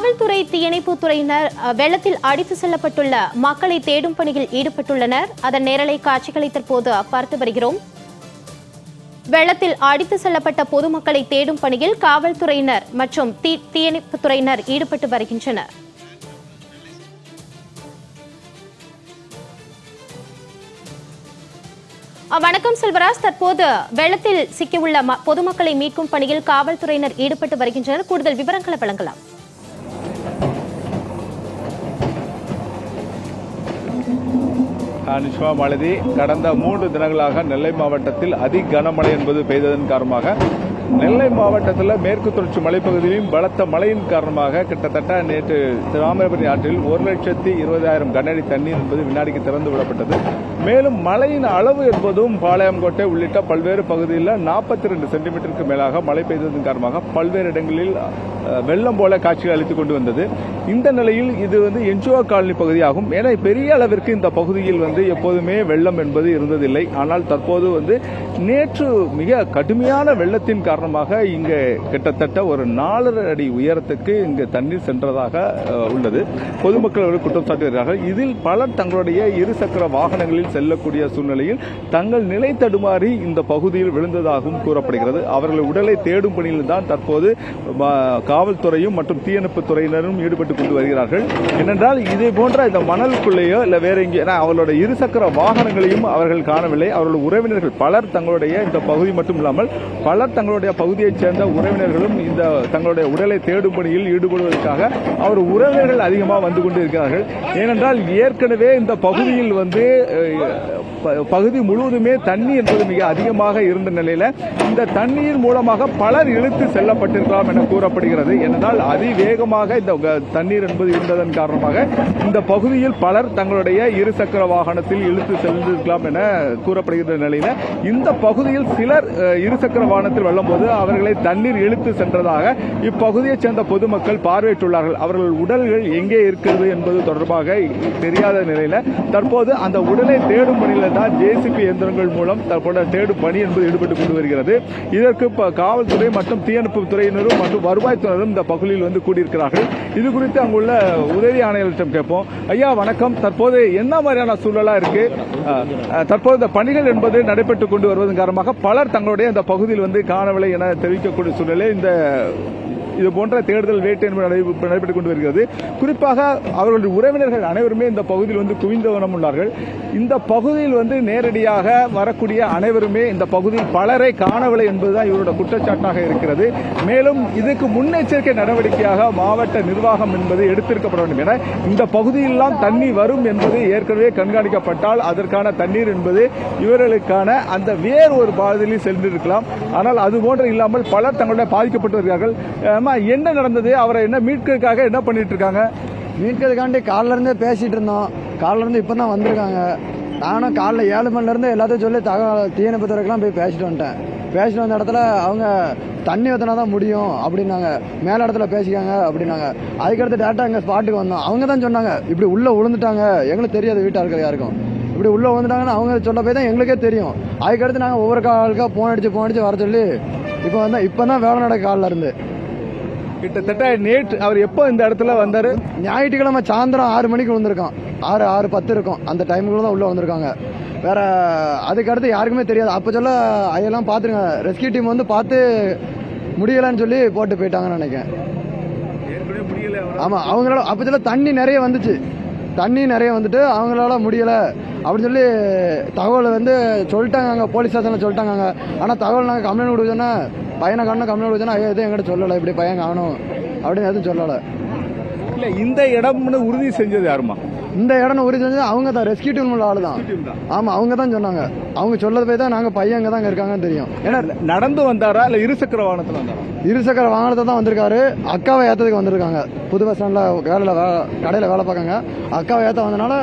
காவல்துறை தீயணைப்புத் துறையினர் வெள்ளத்தில் அடித்து செல்லப்பட்டுள்ள மக்களை தேடும் பணியில் ஈடுபட்டுள்ளனர். அதன் நேரலை காட்சிகளை தற்போது பார்த்து வருகிறோம். வெள்ளத்தில் அடித்து செல்லப்பட்ட பொதுமக்களை தேடும் பணியில் காவல்துறையினர் மற்றும் தீ தீயணைப்புத் துறையினர் ஈடுபட்டு வருகின்றனர். வணக்கம் செல்வராஜ். தற்போது வெள்ளத்தில் சிக்கியுள்ள ம- பொதுமக்களை மீட்கும் பணியில் காவல்துறையினர் ஈடுபட்டு வருகின்றனர். கூடுதல் விவரங்களை வழங்கலாம். நிஷ்மா மாலதி கடந்த மூன்று தினங்களாக நெல்லை மாவட்டத்தில் அதி கனமழை என்பது பெய்ததன் காரணமாக நெல்லை மாவட்டத்தில் மேற்கு தொடர்ச்சி மலைப்பகுதியிலும் பலத்த மழையின் காரணமாக கிட்டத்தட்ட நேற்று தாமிரபரணி ஆற்றில் ஒரு லட்சத்தி இருபதாயிரம் கனஅடி தண்ணீர் என்பது வினாடிக்கு திறந்து விடப்பட்டது மேலும் மழையின் அளவு என்பதும் பாளையங்கோட்டை உள்ளிட்ட பல்வேறு பகுதிகளில் நாற்பத்தி ரெண்டு சென்டிமீட்டருக்கு மேலாக மழை பெய்ததன் காரணமாக பல்வேறு இடங்களில் வெள்ளம் போல காட்சிகள் அளித்துக் கொண்டு வந்தது. இந்த நிலையில் இது வந்து என்ஜிஓ காலனி பகுதியாகும். ஏன்னா பெரிய அளவிற்கு இந்த பகுதியில் வந்து எப்போதுமே வெள்ளம் என்பது இருந்ததில்லை. ஆனால் தற்போது வந்து நேற்று மிக கடுமையான வெள்ளத்தின் காரணமாக இங்கு கிட்டத்தட்ட ஒரு நாலரை அடி உயரத்துக்கு இங்கு தண்ணீர் சென்றதாக உள்ளது. பொதுமக்கள் குற்றம் சாட்டுகிறார்கள். இதில் பலர் தங்களுடைய இருசக்கர வாகனங்களில் செல்லக்கூடிய சூழ்நிலையில் தங்கள் நிலை தடுமாறி இந்த பகுதியில் விழுந்ததாகவும் கூறப்படுகிறது. அவர்கள் உடலை தேடும் பணியில் தான் தற்போது காவல்துறையும் மற்றும் தீயணைப்பு துறையினரும் ஈடுபட்டு கொண்டு வருகிறார்கள். ஏனென்றால் இதே போன்ற இந்த மணலுக்குள்ளேயோ இல்லை வேற எங்கே அவர்களோட இருசக்கர வாகனங்களையும் அவர்கள் காணவில்லை. அவர்களோட உறவினர்கள் பலர் தங்களுடைய இந்த பகுதி மட்டும் இல்லாமல் பலர் தங்களுடைய பகுதியைச் சேர்ந்த உறவினர்களும் இந்த தங்களுடைய உடலை தேடும் பணியில் ஈடுபடுவதற்காக அவர் உறவினர்கள் அதிகமாக வந்து கொண்டு இருக்கிறார்கள் ஏனென்றால் ஏற்கனவே இந்த பகுதியில் வந்து yeah. பகுதி முழுவதுமே தண்ணி என்பது மிக அதிகமாக இருந்த நிலையில இந்த தண்ணீர் மூலமாக பலர் இழுத்து செல்லப்பட்டிருக்கலாம் என கூறப்படுகிறது. ஏனென்றால் அதிவேகமாக இந்த தண்ணீர் என்பது இருந்ததன் காரணமாக இந்த பகுதியில் பலர் தங்களுடைய இருசக்கர வாகனத்தில் இழுத்து சென்றிருக்கலாம் என கூறப்படுகிற நிலையில இந்த பகுதியில் சிலர் இருசக்கர வாகனத்தில் வெள்ளும்போது அவர்களை தண்ணீர் இழுத்து சென்றதாக இப்பகுதியைச் சேர்ந்த பொதுமக்கள் பார்வையிட்டுள்ளார்கள். அவர்கள் உடல்கள் எங்கே இருக்கிறது என்பது தொடர்பாக தெரியாத நிலையில தற்போது அந்த உடலை தேடும் பணியில் தான் ஜேசிபி இயந்திரங்கள் மூலம் தற்போது தேடும் பணி என்பது ஈடுபட்டு கொண்டு வருகிறது. இதற்கு காவல்துறை மற்றும் தீயணைப்பு துறையினரும் மற்றும் வருவாய்த்துறையினரும் இந்த பகுதியில் வந்து கூடியிருக்கிறார்கள். இது குறித்து அங்குள்ள உதவி ஆணையர்களிடம் கேட்போம். ஐயா வணக்கம். தற்போது என்ன மாதிரியான சூழலா இருக்கு? தற்போது இந்த பணிகள் என்பது நடைபெற்றுக் கொண்டு வருவதன் காரணமாக பலர் தங்களுடைய இந்த பகுதியில் வந்து காணவில்லை என தெரிவிக்கக்கூடிய சூழ்நிலை இந்த இது போன்ற தேடுதல் வேட்டை என்பது நடைபெற்றுக் கொண்டு வருகிறது குறிப்பாக அவர்களுடைய உறவினர்கள் அனைவருமே இந்த பகுதியில் வந்து குவிந்தவனம் உள்ளார்கள். இந்த பகுதியில் வந்து நேரடியாக வரக்கூடிய அனைவருமே இந்த பகுதியில் பலரை காணவில்லை என்பதுதான் இவரோட குற்றச்சாட்டாக இருக்கிறது. மேலும் இதுக்கு முன்னெச்சரிக்கை நடவடிக்கையாக மாவட்ட நிர்வாகம் என்பது எடுத்திருக்கப்பட வேண்டும் என இந்த பகுதியெல்லாம் தண்ணி வரும் என்பது ஏற்கனவே கண்காணிக்கப்பட்டால் அதற்கான தண்ணீர் என்பது இவர்களுக்கான அந்த வேறு ஒரு பாதையில் சென்றிருக்கலாம். ஆனால் அது போன்று இல்லாமல் பலர் தங்களுடைய பாதிக்கப்பட்டு வருகிறார்கள். அம்மா, என்ன நடந்தது? அவரை என்ன மீட்கிறதுக்காக என்ன பண்ணிட்டு இருக்காங்க மீட்கிறதுக்காண்டி காலைல இருந்தே பேசிட்டு இருந்தோம். காலைல இருந்து இப்போ தான் வந்திருக்காங்க. நானும் காலைல ஏழு மணிலேருந்து எல்லாத்தையும் சொல்லி தகவல் தீயணைப்புத்துறைக்கெல்லாம் போய் பேசிட்டு வந்துட்டேன். பேசிட்டு வந்த இடத்துல அவங்க தண்ணி ஊற்றினா தான் முடியும் அப்படின்னாங்க. மேல இடத்துல பேசிக்காங்க அப்படின்னாங்க. அதுக்கடுத்து டேட்டா எங்கள் ஸ்பாட்டுக்கு வந்தோம். அவங்க தான் சொன்னாங்க இப்படி உள்ளே விழுந்துட்டாங்க எங்களுக்கு தெரியாது வீட்டார்கள் யாருக்கும். இப்படி உள்ளே வந்துட்டாங்கன்னு அவங்க சொன்ன போய் தான் எங்களுக்கே தெரியும். அதுக்கடுத்து நாங்கள் ஒவ்வொரு காலுக்காக ஃபோன் அடிச்சு ஃபோன் அடித்து வர சொல்லி இப்போ வந்து இப்போ தான் வேலை நடக்க காலில் இருந்து. கிட்டத்தட்ட நேற்று அவர் எப்போ இந்த இடத்துல வந்தாரு? ஞாயிற்றுக்கிழமை சாயந்தரம் ஆறு மணிக்கு வந்திருக்கோம் ஆறு ஆறு பத்து இருக்கும். அந்த டைமுக்குள்ள தான் உள்ள வந்திருக்காங்க. வேற அதுக்கு அடுத்து யாருக்குமே தெரியாது. அப்போ சொல்ல அதெல்லாம் பார்த்துருங்க. ரெஸ்கியூ டீம் வந்து பார்த்து முடியலைன்னு சொல்லி போட்டு போயிட்டாங்கன்னு நினைக்கிறேன். ஆமாம் அவங்களால அப்போ சொல்ல தண்ணி நிறைய வந்துச்சு. தண்ணி நிறைய வந்துட்டு அவங்களால முடியலை. அப்படின்னு சொல்லி தகவல் வந்து சொல்லிட்டாங்க அங்கே போலீஸ் ஸ்டேஷனில் சொல்லிட்டாங்க ஆனால் தகவல் நாங்கள் கம்ப்ளைண்ட் கொடுத்தோன்னா பையனை காணும் கம்ப்ளைண்ட் கொடுத்தோன்னா ஐயோ எதுவும் எங்கிட்ட சொல்லலை இப்படி பையன் காணும் அப்படின்னு எதுவும் சொல்லலை. இல்ல இந்த இடம்னு உறுதி செஞ்சது யாருமா இந்த இடம் உறுதி செஞ்சது அவங்க தான் ரெஸ்கியூ டீம் உள்ள ஆளு தான். ஆமா அவங்க தான் சொன்னாங்க. அவங்க சொல்லது போய் தான் நாங்க பையன் அங்க தான் இருக்காங்கன்னு தெரியும். ஏன்னா நடந்து வந்தாரா இல்ல இருசக்கர வாகனத்துல வந்தாரா? இருசக்கர வாகனத்தை தான் வந்திருக்காரு. அக்காவை ஏத்ததுக்கு வந்திருக்காங்க. புது பஸ் ஸ்டாண்ட்ல வேலையில வே- கடையில வேலை பார்க்காங்க அக்காவை ஏத்த வந்தனால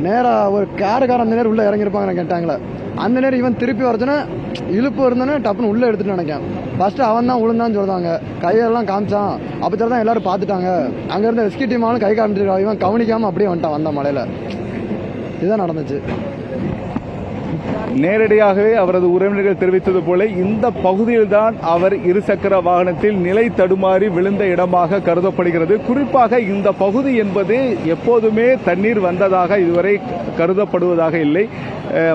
நேரா ஒரு காருக்காரன் நேரம் உள்ள இறங்கியிருப்பாங்க கேட்டாங்களே. அந்த நேரம் இவன் திருப்பி வரச்சுன்னா இழுப்பு இருந்தோன்னே டப்புன்னு உள்ளே எடுத்துட்டு நினைக்கேன் ஃபஸ்ட்டு அவன் தான் உளுந்தான்னு சொல்கிறாங்க கையெல்லாம் காமிச்சான். அப்போ தான் எல்லோரும் பார்த்துட்டாங்க. அங்கேருந்து எஸ்கி ரெஸ்கியூ டீம் ஆளும் கை காமிச்சிருக்கான் இவன் கவனிக்காமல் அப்படியே வந்துட்டான் வந்த மலையில். இதுதான் நடந்துச்சு. நேரடியாகவே அவரது உறவினர்கள் தெரிவித்தது போல இந்த பகுதியில்தான் அவர் இருசக்கர வாகனத்தில் நிலை தடுமாறி விழுந்த இடமாக கருதப்படுகிறது. குறிப்பாக இந்த பகுதி என்பது எப்போதுமே தண்ணீர் வந்ததாக இதுவரை கருதப்படுவதாக இல்லை.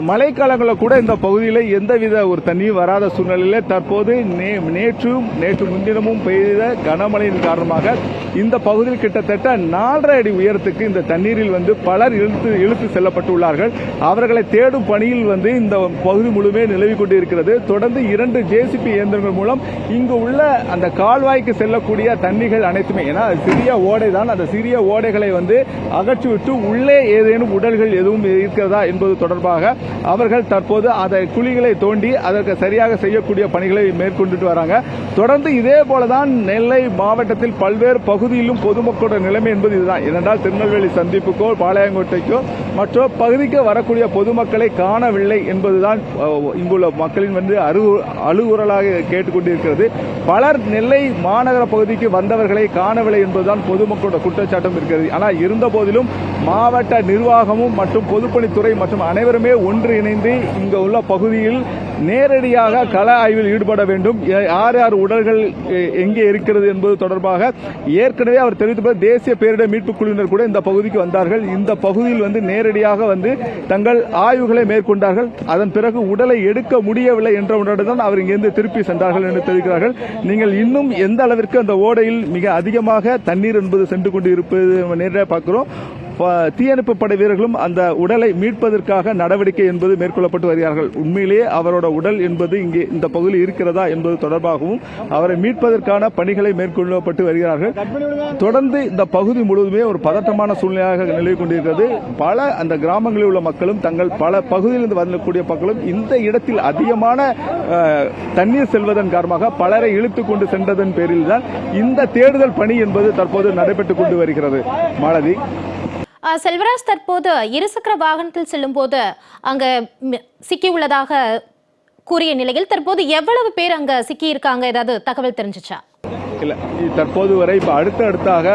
மழைக்காலங்களில் கூட இந்த பகுதியில் எந்தவித ஒரு தண்ணீர் வராத சூழ்நிலையில் தற்போது நே- நேற்றும் நேற்று முன்தினமும் பெய்த கனமழையின் காரணமாக இந்த பகுதியில் கிட்டத்தட்ட நாலரை அடி உயரத்துக்கு இந்த தண்ணீரில் வந்து பலர் இழுத்து இழுத்து செல்லப்பட்டுள்ளார்கள். அவர்களை தேடும் பணியில் வந்து இந்த பகுதி முழுமே நிலவி கொண்டு இருக்கிறது தொடர்ந்து இரண்டு ஜேசிபி இயந்திரங்கள் மூலம் இங்கு உள்ள அந்த கால்வாய்க்கு செல்லக்கூடிய தண்ணிகள் அனைத்துமே ஏன்னா அது சிறிய ஓடை தான் அந்த சிறிய ஓடைகளை வந்து அகற்றிவிட்டு உள்ளே ஏதேனும் உடல்கள் எதுவும் இருக்கிறதா என்பது தொடர்பாக அவர்கள் தற்போது அதை குழிகளை தோண்டி அதற்கு சரியாக செய்யக்கூடிய பணிகளை மேற்கொண்டுட்டு வராங்க. தொடர்ந்து இதே போலதான் நெல்லை மாவட்டத்தில் பல்வேறு பகுதியிலும் பொதுமக்களோட நிலைமை என்பது இதுதான். ஏனென்றால் திருநெல்வேலி சந்திப்புக்கோ பாளையங்கோட்டைக்கோ மற்ற பகுதிக்கு வரக்கூடிய பொதுமக்களை காணவில்லை என்பதுதான் இங்குள்ள மக்களின் வந்து அரு அழுகுரலாக கேட்டுக்கொண்டிருக்கிறது. பலர் நெல்லை மாநகர பகுதிக்கு வந்தவர்களை காணவில்லை என்பதுதான் பொதுமக்களோட குற்றச்சாட்டும் இருக்கிறது. ஆனால் இருந்த போதிலும் மாவட்ட நிர்வாகமும் மற்றும் பொதுப்பணித்துறை மற்றும் அனைவருமே ஒன்று இணைந்து இங்கு உள்ள பகுதியில் நேரடியாக கள ஆய்வில் ஈடுபட வேண்டும். யார் யார் உடல்கள் எங்கே இருக்கிறது என்பது தொடர்பாக ஏற்கனவே அவர் தெரிவித்த தேசிய பேரிடர் மீட்புக் குழுவினர் கூட இந்த பகுதிக்கு வந்தார்கள். இந்த பகுதியில் வந்து நேரடியாக வந்து தங்கள் ஆய்வுகளை மேற்கொண்டார்கள். அதன் பிறகு உடலை எடுக்க முடியவில்லை என்ற உடனே தான் அவர் இங்கிருந்து திருப்பி சென்றார்கள் என்று தெரிவிக்கிறார்கள். நீங்கள் இன்னும் எந்த அளவிற்கு அந்த ஓடையில் மிக அதிகமாக தண்ணீர் என்பது சென்று கொண்டு இருப்பது நேரடியாக பார்க்கிறோம். தீயணைப்பு படை வீரர்களும் அந்த உடலை மீட்பதற்காக நடவடிக்கை என்பது மேற்கொள்ளப்பட்டு வருகிறார்கள். உண்மையிலேயே அவரோட உடல் என்பது இங்கே இந்த பகுதியில் இருக்கிறதா என்பது தொடர்பாகவும் அவரை மீட்பதற்கான பணிகளை மேற்கொள்ளப்பட்டு வருகிறார்கள். தொடர்ந்து இந்த பகுதி முழுவதுமே ஒரு பதட்டமான சூழ்நிலையாக நிலவி கொண்டிருக்கிறது. பல அந்த கிராமங்களில் உள்ள மக்களும் தங்கள் பல பகுதியிலிருந்து வரக்கூடிய மக்களும் இந்த இடத்தில் அதிகமான தண்ணீர் செல்வதன் காரணமாக பலரை இழுத்து கொண்டு சென்றதன் பேரில் தான் இந்த தேடுதல் பணி என்பது தற்போது நடைபெற்றுக் கொண்டு வருகிறது. மாலதி. செல்வராஜ் தற்போது இருசக்கர வாகனத்தில் செல்லும்போது அங்க சிக்கியுள்ளதாக கூறிய நிலையில் தற்போது எவ்வளவு பேர் அங்க சிக்கி இருக்காங்க? ஏதாவது தகவல் தெரிஞ்சுச்சா? இல்லை தற்போது வரை இப்போ அடுத்த அடுத்தாக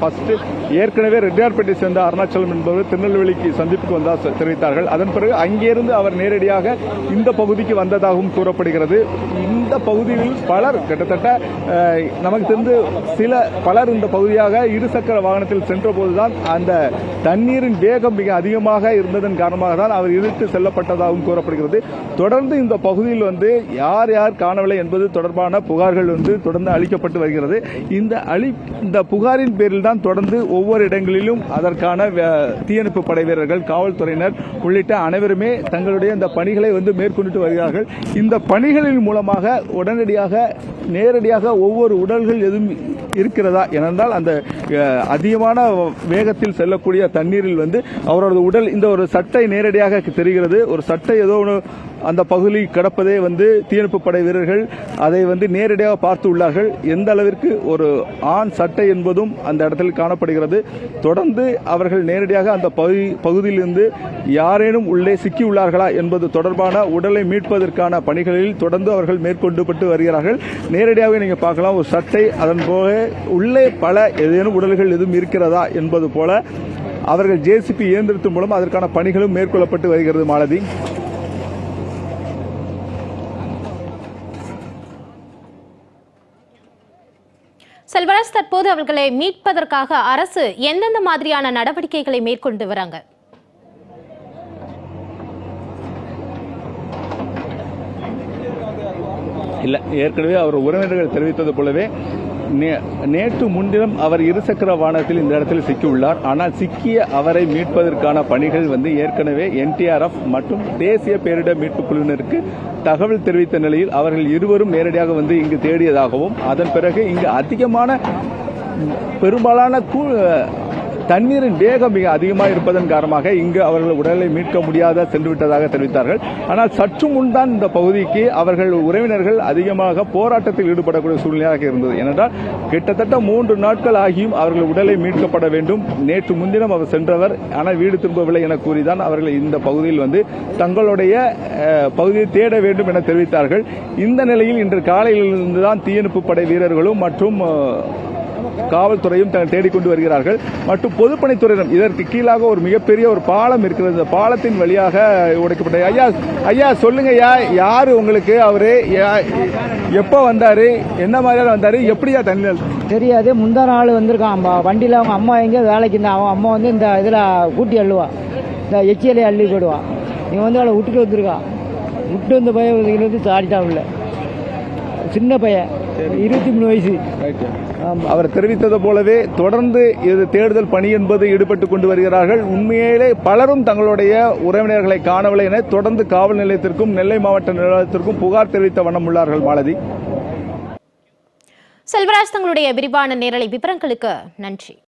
ஃபர்ஸ்ட் ஏற்கனவே ரெட்டியார்பேட்டை சேர்ந்த அருணாச்சலம் என்பவர் திருநெல்வேலிக்கு சந்திப்புக்கு வந்தா தெரிவித்தார்கள். அதன் பிறகு அங்கிருந்து அவர் நேரடியாக இந்த பகுதிக்கு வந்ததாகவும் கூறப்படுகிறது. இந்த இந்த பகுதியில் பலர் கிட்டத்தட்ட நமக்கு தெரிந்து சில பலர் இந்த பகுதியாக இருசக்கர வாகனத்தில் சென்ற போதுதான் அந்த தண்ணீரின் வேகம் மிக அதிகமாக இருந்ததன் காரணமாக தான் அவர் இழுத்து செல்லப்பட்டதாகவும் கூறப்படுகிறது. தொடர்ந்து இந்த பகுதியில் வந்து யார் யார் காணவில்லை என்பது தொடர்பான புகார்கள் வந்து தொடர்ந்து அளிக்கப்பட்டு வருகிறது. இந்த அழி இந்த புகாரின் பேரில் தான் தொடர்ந்து ஒவ்வொரு இடங்களிலும் அதற்கான வே- தீயணைப்பு படை வீரர்கள் காவல்துறையினர் உள்ளிட்ட அனைவருமே தங்களுடைய இந்த பணிகளை வந்து மேற்கொண்டுட்டு வருகிறார்கள். இந்த பணிகளின் மூலமாக உடனடியாக நேரடியாக ஒவ்வொரு உடல்கள் எதுவும் இருக்கிறதா? ஏனென்றால் அந்த அதிகமான வேகத்தில் செல்லக்கூடிய தண்ணீரில் வந்து அவரது உடல் இந்த ஒரு சட்டை நேரடியாக தெரிகிறது. ஒரு சட்டை ஏதோ ஒன்று அந்த பகுதி கிடப்பதே வந்து தீயணைப்பு படை வீரர்கள் அதை வந்து நேரடியாக பார்த்து உள்ளார்கள். எந்த அளவிற்கு ஒரு ஆண் சட்டை என்பதும் அந்த இடத்தில் காணப்படுகிறது. தொடர்ந்து அவர்கள் நேரடியாக அந்த பகுதி பகுதியிலிருந்து யாரேனும் உள்ளே சிக்கியுள்ளார்களா என்பது தொடர்பான உடலை மீட்பதற்கான பணிகளில் தொடர்ந்து அவர்கள் மேற்கொண்டுபட்டு வருகிறார்கள். நேரடியாக நீங்கள் பார்க்கலாம் ஒரு சட்டை அதன் போக உள்ளே பல ஏதேனும் உடல்கள் எதுவும் இருக்கிறதா என்பது போல அவர்கள் ஜேசிபி இயந்திரத்தின் மூலம் அதற்கான பணிகளும் மேற்கொள்ளப்பட்டு வருகிறது மாலதி செல்வராஜ் தற்போது அவர்களை மீட்பதற்காக அரசு எந்தெந்த மாதிரியான நடவடிக்கைகளை மேற்கொண்டு வராங்க? இல்லை ஏற்கனவே அவர் உறவினர்கள் தெரிவித்தது போலவே நேற்று முன்தினம் அவர் இருசக்கர வாகனத்தில் இந்த இடத்தில் சிக்கியுள்ளார். ஆனால் சிக்கிய அவரை மீட்பதற்கான பணிகள் வந்து ஏற்கனவே என்டிஆர்எஃப் மற்றும் தேசிய பேரிடர் மீட்புக் குழுவினருக்கு தகவல் தெரிவித்த நிலையில் அவர்கள் இருவரும் நேரடியாக வந்து இங்கு தேடியதாகவும் அதன் பிறகு இங்கு அதிகமான பெரும்பாலான கூ- தண்ணீரின் வேகம் மிக அதிகமாக இருப்பதன் காரணமாக இங்கு அவர்கள் உடலை மீட்க முடியாத சென்று விட்டதாக தெரிவித்தார்கள். ஆனால் சற்று முன்தான் இந்த பகுதிக்கு அவர்கள் உறவினர்கள் அதிகமாக போராட்டத்தில் ஈடுபடக்கூடிய சூழ்நிலையாக இருந்தது. ஏனென்றால் கிட்டத்தட்ட மூன்று நாட்கள் ஆகியும் அவர்கள் உடலை மீட்கப்பட வேண்டும். நேற்று முன்தினம் அவர் சென்றவர். ஆனால் வீடு திரும்பவில்லை என கூறிதான் அவர்கள் இந்த பகுதியில் வந்து தங்களுடைய பகுதியை தேட வேண்டும் என தெரிவித்தார்கள். இந்த நிலையில் இன்று காலையிலிருந்து தான் தீயணைப்பு படை வீரர்களும் மற்றும் காவல்துறையும் தேடிக்கொண்டு வருகிறார்கள். மற்றும் பொதுப்பணித்துறையிடம் இதற்கு கீழாக ஒரு மிகப்பெரிய ஒரு பாலம் இருக்கிறது. இந்த பாலத்தின் வழியாக உடைக்கப்பட்ட ஐயா ஐயா சொல்லுங்க ஐயா யாரு உங்களுக்கு? அவரு யா- எப்போ வந்தாரு? என்ன மாதிரியான வந்தாரு? எப்படியா தண்ணி தெரியாது முந்தா நாள் வந்திருக்கான் வண்டியில் அவங்க அம்மா எங்கேயோ வேலைக்கு இருந்தா அவன் அம்மா வந்து இந்த இதில் கூட்டி அள்ளுவா. இந்த எச்சியிலே அள்ளி போடுவான் இவன் வந்து அவளை விட்டுட்டு வந்திருக்கான் விட்டு வந்த பையன் வந்து தாடிட்டான் இல்லை சின்ன பையன். இருபத்தி மூணு வயசு. அவர் தெரிவித்தது போலவே தொடர்ந்து இது தேடுதல் பணி என்பது ஈடுபட்டு கொண்டு வருகிறார்கள். உண்மையிலே பலரும் தங்களுடைய உறவினர்களை காணவில்லை என தொடர்ந்து காவல் நிலையத்திற்கும் நெல்லை மாவட்ட நிலையத்திற்கும் புகார் தெரிவித்த வண்ணம் உள்ளார்கள் மாலதி. செல்வராஜ் தங்களுடைய விரிவான நேரலை விவரங்களுக்கு நன்றி.